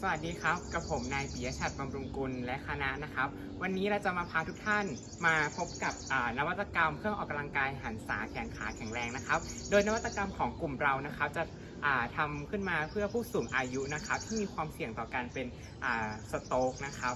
สวัสดีครับ กับผมนายปิยชัดบำรุงกุลและคณะนะครับ วันนี้เราจะมาพาทุกท่านมาพบกับนวัตกรรมเครื่องออกกำลังกายหันษาแขนขาแข็งแรงนะครับ โดยนวัตกรรมของกลุ่มเรานะครับจะทำทำขึ้นมาเพื่อผู้สูงอายุนะครับที่มีความเสี่ยงต่อการเป็นสโตรกนะครับ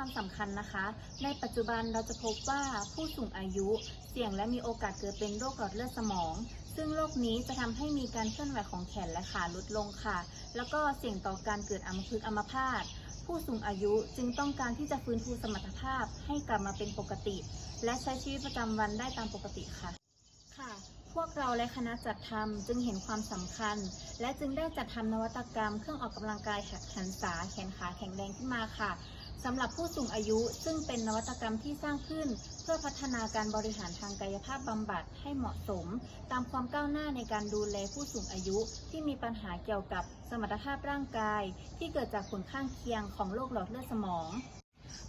ความสำคัญนะคะ ในปัจจุบันเราจะพบว่าผู้สูงอายุเสี่ยงและมีโอกาสเกิดเป็นโรคหลอดเลือดสมอง ซึ่งโรคนี้จะทำให้มีการเคลื่อนไหวของแขนและขาลดลงค่ะ แล้วก็เสี่ยงต่อการเกิดอัมพฤกษ์อัมพาตผู้สูงอายุจึงต้องการที่จะฟื้นฟูสมรรถภาพให้กลับมาเป็นปกติ และใช้ชีวิตประจำวันได้ตามปกติค่ะ ค่ะ พวกเราและคณะจัดทำจึงเห็นความสำคัญ และจึงได้จัดทำนวัตกรรมเครื่องออกกำลังกายหันษาแขนขาแข็งแรงขึ้นมาค่ะ สำหรับผู้สูงอายุซึ่งเป็นนวัตกรรมที่สร้างขึ้น เพื่อพัฒนาการบริหารทางกายภาพบำบัดให้เหมาะสม ตามความก้าวหน้าในการดูแลผู้สูงอายุที่มีปัญหาเกี่ยวกับสมรรถภาพร่างกาย ที่เกิดจากผลข้างเคียงของโรคหลอดเลือดสมอง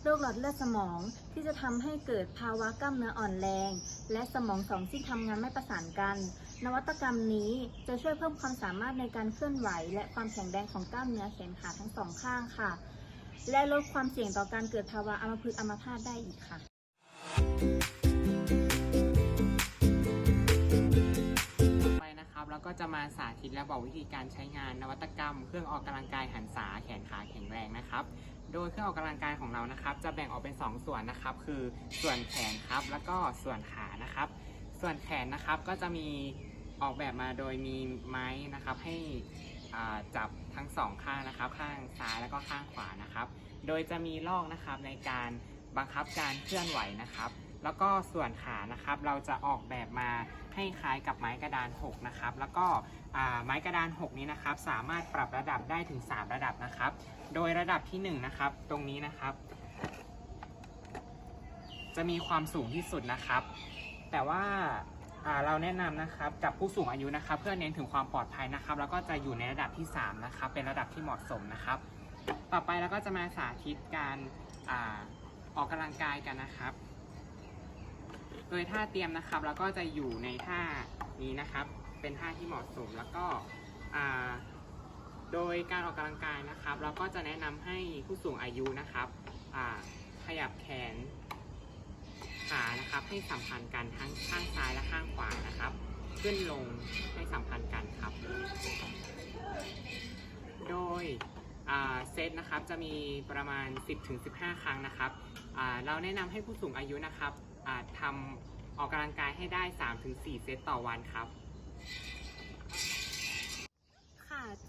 โรคหลอดเลือดสมองที่จะทำให้เกิดภาวะกล้ามเนื้ออ่อนแรง และสมองสองซีกทำงานไม่ประสานกัน นวัตกรรมนี้จะช่วยเพิ่มความสามารถในการเคลื่อนไหว และความแข็งแรงของกล้ามเนื้อแขนขาทั้งสองข้างค่ะ และลดความเสี่ยงต่อการเกิดภาวะอัมพฤกษ์อัมพาตได้อีกค่ะไปนะครับแล้วก็จะมาสาธิตและบอกวิธีการใช้งานนวัตกรรม เครื่องออกกำลังกายหันษาแขนขาแข็งแรงนะครับ โดยเครื่องออกกำลังกายของเรานะครับ จะแบ่งออกเป็น 2 ส่วนนะครับ คือส่วนแขนครับ แล้วก็ส่วนขานะครับ ส่วนแขนนะครับก็จะมีออกแบบมาโดยมีไม้นะครับให้ จับทั้งสองข้างนะครับ ข้างซ้ายแล้วก็ข้างขวานะครับ โดยจะมีลอกนะครับในการบังคับการเคลื่อนไหวนะครับ แล้วก็ส่วนขานะครับ เราจะออกแบบมาให้คล้ายกับไม้กระดาน6นะครับ แล้วก็ไม้กระดาน 6 นี้นะครับ สามารถปรับระดับได้ถึง 3 ระดับนะครับ โดยระดับที่1นะครับ ตรงนี้นะครับ จะมีความสูงที่สุดนะครับ แต่ว่า เราแนะนำนะครับกับผู้สูงอายุนะครับ เพื่อเน้นถึงความปลอดภัยนะครับ แล้วก็จะอยู่ในระดับที่ 3 นะครับ เป็นระดับที่เหมาะสมนะครับ ต่อไปเราก็จะมาสาธิตการอออกกำลังกายกันนะครับ โดยท่าเตรียมนะครับเราก็จะอยู่ในท่านี้นะครับ เป็นท่าที่เหมาะสมแล้วก็โดยการออกกำลังกายนะครับ เราก็จะแนะนำให้ผู้สูงอายุนะครับขยับแขนขานะครับให้สัมพันธ์กันทั้งข้างซ้าย ขึ้นลงให้สัมพันธ์กันครับ โดยเซตนะครับจะมีประมาณ 10-15 ครั้งนะครับ เราแนะนำให้ผู้สูงอายุนะครับทำออกกำลังกายให้ได้ 3-4 เซตต่อวันครับ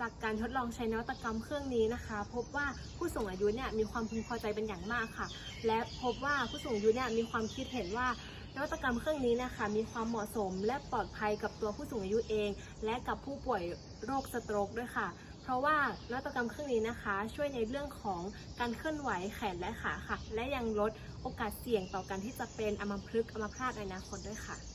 จากการทดลองใช้นวัตกรรมเครื่องนี้นะคะ พบว่าผู้สูงอายุเนี่ยมีความพึงพอใจเป็นอย่างมากค่ะ และพบว่าผู้สูงอายุเนี่ยมีความคิดเห็นว่านวัตกรรมเครื่องนี้นะคะมีความเหมาะสมและปลอดภัยกับตัวผู้สูงอายุเอง และกับผู้ป่วยโรคสโตรกด้วยค่ะ เพราะว่านวัตกรรมเครื่องนี้นะคะ ช่วยในเรื่องของการเคลื่อนไหวแขนและขาค่ะ และยังลดโอกาสเสี่ยงต่อการที่จะเป็นอัมพฤกษ์อัมพาตในอนาคตด้วยค่ะ